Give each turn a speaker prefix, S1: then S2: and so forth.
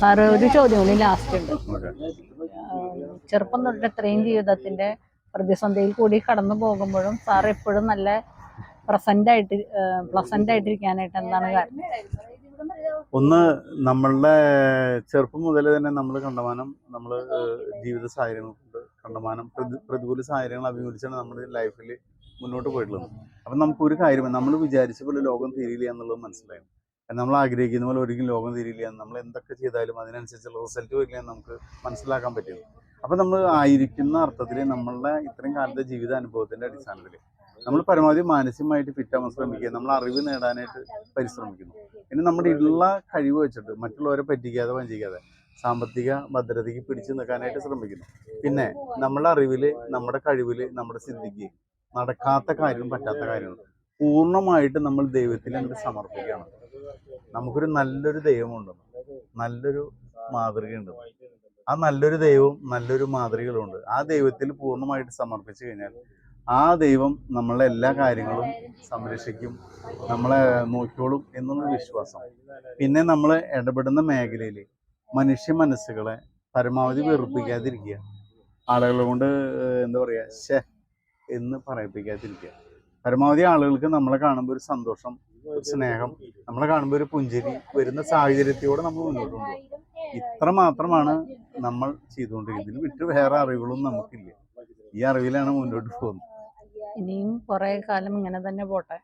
S1: Sir ഒരു ചോദ്യം കൂടി ലാസ്റ്റ് ഉണ്ട്. ചെറുപ്പം തൊട്ട് ഇത്രയും ജീവിതത്തിന്റെ പ്രതിസന്ധിയിൽ കൂടി കടന്നു പോകുമ്പോഴും സാർ എപ്പോഴും നല്ല പ്രസന്റ് ആയിട്ട് പ്ലസന്റ് ആയിട്ടിരിക്കാനായിട്ട് എന്താണ് കാരണം?
S2: ഒന്ന് നമ്മളുടെ ചെറുപ്പം മുതൽ തന്നെ നമ്മൾ കണ്ടമാനം നമ്മൾ ജീവിത സാഹചര്യങ്ങൾ കൊണ്ട് കണ്ടമാനം പ്രതി- പ്രതികൂല സാഹചര്യങ്ങൾ അഭിമുഖിച്ചാണ് നമ്മുടെ ലൈഫിൽ മുന്നോട്ട് പോയിട്ടുള്ളത്. അപ്പം നമുക്കൊരു കാര്യമാണ് കാര്യം നമ്മൾ വിചാരിച്ച പോലെ ലോകം തീരില്ല എന്നുള്ളത് മനസ്സിലായി. നമ്മൾ ആഗ്രഹിക്കുന്ന പോലെ ഒരിക്കലും ലോകം തീരില്ല. നമ്മൾ എന്തൊക്കെ ചെയ്താലും അതിനനുസരിച്ചുള്ള റിസൾട്ട് വരില്ല എന്ന് നമുക്ക് മനസ്സിലാക്കാൻ പറ്റും അപ്പം നമ്മൾ ആയിരിക്കുന്ന അർത്ഥത്തിൽ നമ്മളുടെ ഇത്രയും കാലത്തെ ജീവിത അനുഭവത്തിന്റെ അടിസ്ഥാനത്തിൽ നമ്മൾ പരമാവധി മാനസികമായിട്ട് ഫിറ്റാവാൻ ശ്രമിക്കുക. നമ്മൾ അറിവ് നേടാനായിട്ട് പരിശ്രമിക്കുന്നു. പിന്നെ നമ്മുടെ ഉള്ള കഴിവ് വെച്ചിട്ട് മറ്റുള്ളവരെ പറ്റിക്കാതെ വഞ്ചിക്കാതെ സാമ്പത്തിക ഭദ്രതയ്ക്ക് പിടിച്ചു നിൽക്കാനായിട്ട് ശ്രമിക്കുന്നു. പിന്നെ നമ്മുടെ അറിവിൽ നമ്മുടെ കഴിവിൽ നമ്മുടെ സിദ്ധിക്ക് നടക്കാത്ത കാര്യവും പറ്റാത്ത കാര്യവും പൂർണമായിട്ട് നമ്മൾ ദൈവത്തിൽ അങ്ങോട്ട് സമർപ്പിക്കുകയാണ് നമുക്കൊരു നല്ലൊരു ദൈവമുണ്ട്. നല്ലൊരു മാതൃകയുണ്ട്. ആ നല്ലൊരു ദൈവവും നല്ലൊരു മാതൃകകളുണ്ട്. ആ ദൈവത്തിൽ പൂർണമായിട്ട് സമർപ്പിച്ചു കഴിഞ്ഞാൽ ആ ദൈവം നമ്മളെ എല്ലാ കാര്യങ്ങളും സംരക്ഷിക്കും നമ്മളെ നോക്കിയോളും എന്നുള്ള വിശ്വാസം. പിന്നെ നമ്മൾ ഇടപെടുന്ന മേഖലയിൽ മനുഷ്യ മനസ്സുകളെ പരമാവധി വെറുപ്പിക്കാതിരിക്കുക. ആളുകളെ കൊണ്ട് എന്താ പറയുക ശേ എന്ന് പറയിപ്പിക്കാതിരിക്കുക. പരമാവധി ആളുകൾക്ക് നമ്മളെ കാണുമ്പോൾ ഒരു സന്തോഷം ഒരു സ്നേഹം നമ്മളെ കാണുമ്പോൾ ഒരു പുഞ്ചിരി വരുന്ന സാഹചര്യത്തോടെ നമ്മൾ മുന്നോട്ട് കൊണ്ടുപോകും. ഇത്ര മാത്രമാണ് നമ്മൾ ചെയ്തുകൊണ്ടിരിക്കുന്നത്. വിട്ട് വേറെ അറിവുകളും നമുക്കില്ല. ഈ അറിവിലാണ് മുന്നോട്ട് പോകുന്നത്.
S1: ഇനിയും കുറേ കാലം ഇങ്ങനെ തന്നെ പോട്ടെ.